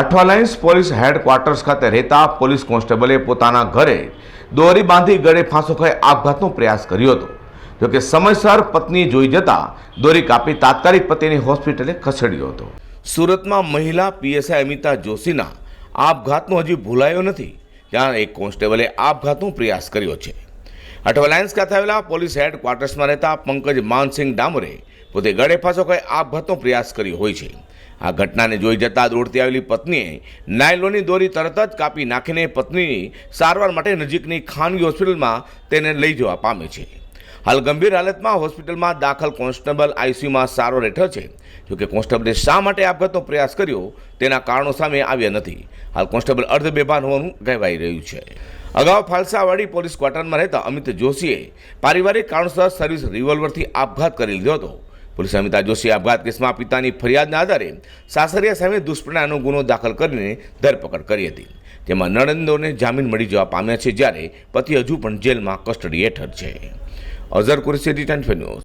Athwa Lines police headquarters ખાતે રહેતા police કોન્સ્ટેબલે પોતાના ઘરે દોરી બાંધી ગળે ફાંસો ખાઈ આપઘાતનો પ્રયાસ કર્યો હતો. જોકે સમયસર પત્ની જોઈ જતા દોરી કાપી તાત્કાલિક પતિને હોસ્પિટલે ખસેડ્યો હતો. સુરતમાં મહિલા પીએસઆઈ અમિતા જોશીના આપઘાતનો હજી ભૂલાયો નથી ત્યાં એક કોન્સ્ટેબલે આપઘાતનો પ્રયાસ કર્યો છે. અઠવાલાઇન્સ ખાતે આવેલા પોલીસ હેડક્વાર્ટર્સમાં રહેતા પંકજ માનસિંહ ડામરે પોતે ગળે ફાંસો ખાઈ આપઘાતનો પ્રયાસ કર્યો હોય છે. આ ઘટનાને જોઈ જતા દોડતી આવેલી પત્નીએ નાયલોની દોરી તરત જ કાપી નાખીને પત્નીની સારવાર માટે નજીકની ખાનગી હોસ્પિટલમાં તેને લઈ જવા પામે છે. હાલ ગંભીર હાલતમાં હોસ્પિટલમાં દાખલ કોન્સ્ટેબલ આઈસીયુમાં સારવાર હેઠળ છે. જોકે કોન્સ્ટેબલે શા માટે આપઘાતનો પ્રયાસ કર્યો તેના કારણો સામે આવ્યા નથી. હાલ કોન્સ્ટેબલ અર્ધ બેભાન હોવાનું કહેવાઈ રહ્યું છે. અગાઉ ફાલસાવાડી પોલીસ ક્વાર્ટરમાં રહેતા અમિત જોશીએ પારિવારિક કારણસર સર્વિસ રિવોલ્વરથી આપઘાત કરી લીધો હતો. પોલીસે અમિતા જોશી આપઘાત કેસમાં પિતાની ફરિયાદના આધારે સાસરિયા સામે દુષ્પ્રેરણાનો ગુનો દાખલ કરીને ધરપકડ કરી હતી. તેમાં નણંદોને જામીન મળી જવા પામ્યા છે જ્યારે પતિ હજુ પણ જેલમાં કસ્ટડી હેઠળ છે. અઝર કુરેશી રિટર્ન